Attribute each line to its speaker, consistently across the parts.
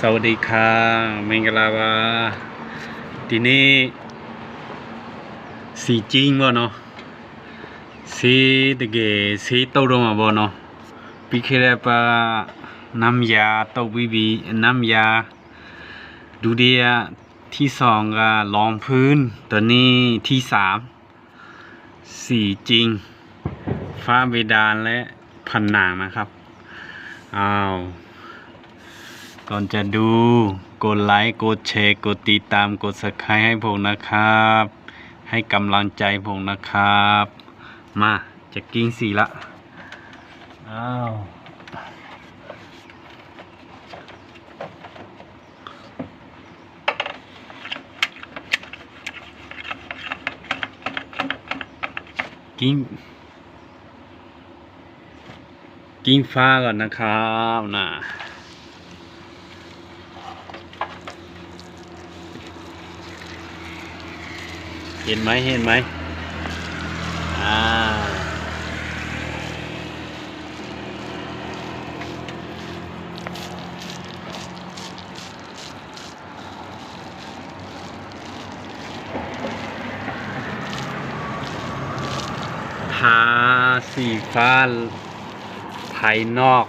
Speaker 1: สวัสดีค่ะเมงกลาวาทีนี้สีจริงบ่เนาะสีตะเกียสีโตกลมาบ่เนาะพี่เคได้ปะน้ำยาโตกบีบีน้ำยา ดูเดียที่สองก็รองพื้น ตัวนี้ที่สามสีจริง ฟ้าเวดานและผนังนะครับอ้าว ก่อนจะดูกดไลค์กดแชร์กดติดตามกด subscribe ให้ผมนะครับ ให้กำลังใจผมนะครับ มาจะกิ้งสีละอ้าวกิ้งกิ้งฟ้าก่อนนะครับนะ เห็นไหมเห็นไหมอ่าทาสีฟ้าภายนอก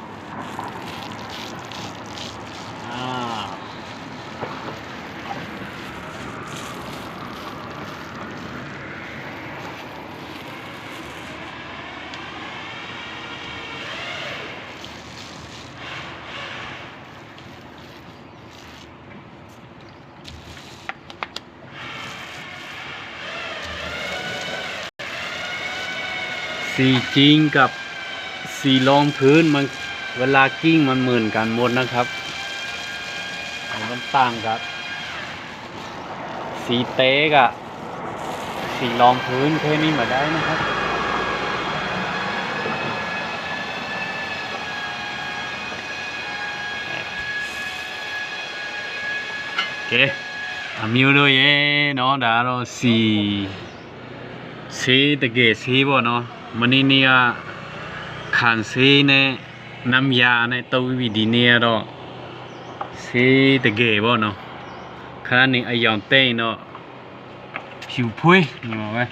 Speaker 1: สีจริงกับสีรองพื้นมันเวลากิ้งมันเหมือนกันหมดนะครับมันต่างกับ สีเต๊กอะสีรองพื้นแค่นี้มาได้นะครับโอเคအမျိုးတို့ရဲ့เนาะဒါကတော့စီ ဆေးတကယ်ဆေးပေါ့နော် မနေ့နေ့ကခံဆေးနဲ့နမ်ယာနဲ့တုပ်ပြီးဒီနေ့ကတော့ဆေးတကယ်ပေါ့နော်ခါနေအယောင်တဲ့ရင်တော့ဖြူဖွေးညီမပဲ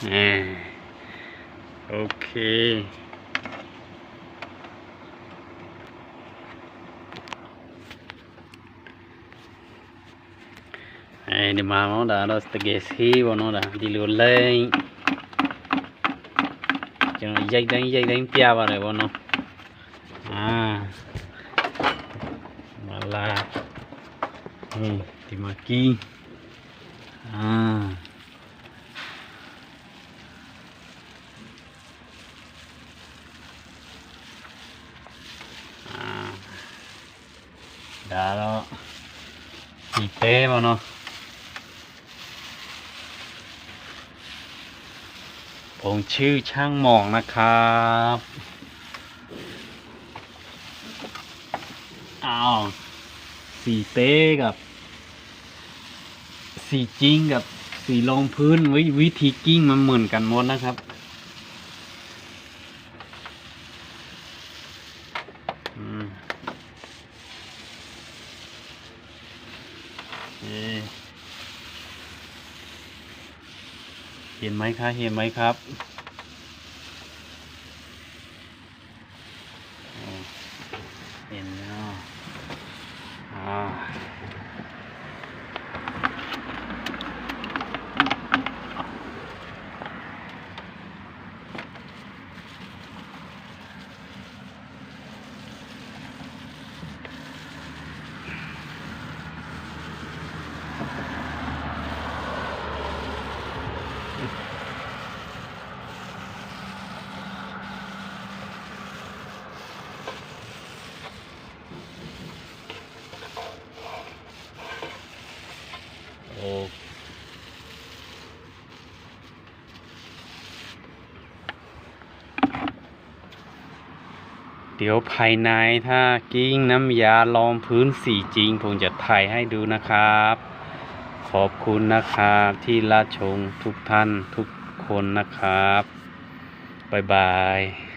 Speaker 1: Eh, ok. Eh, di mama dah este ada stegesi, bono dah dilulai. Jangan ijak dan ijak dan piawar ya bono. Ah, malah. Ah. Claro. Y témonos. Bueno. ผมชื่อช่างหมองนะครับอ้าวสีเต้กับ สีจริงกับสีรองพื้นวิธีกิ้งมันเหมือนกันหมดนะครับ เห็นไหมครับเห็นไหมครับ เดี๋ยวภายในถ้ากิ้งน้ำยาลองพื้นสีจริง ผมจะถ่ายให้ดูนะครับ ขอบคุณนะครับที่รับชมทุกท่านทุกคนนะครับ บ๊ายบาย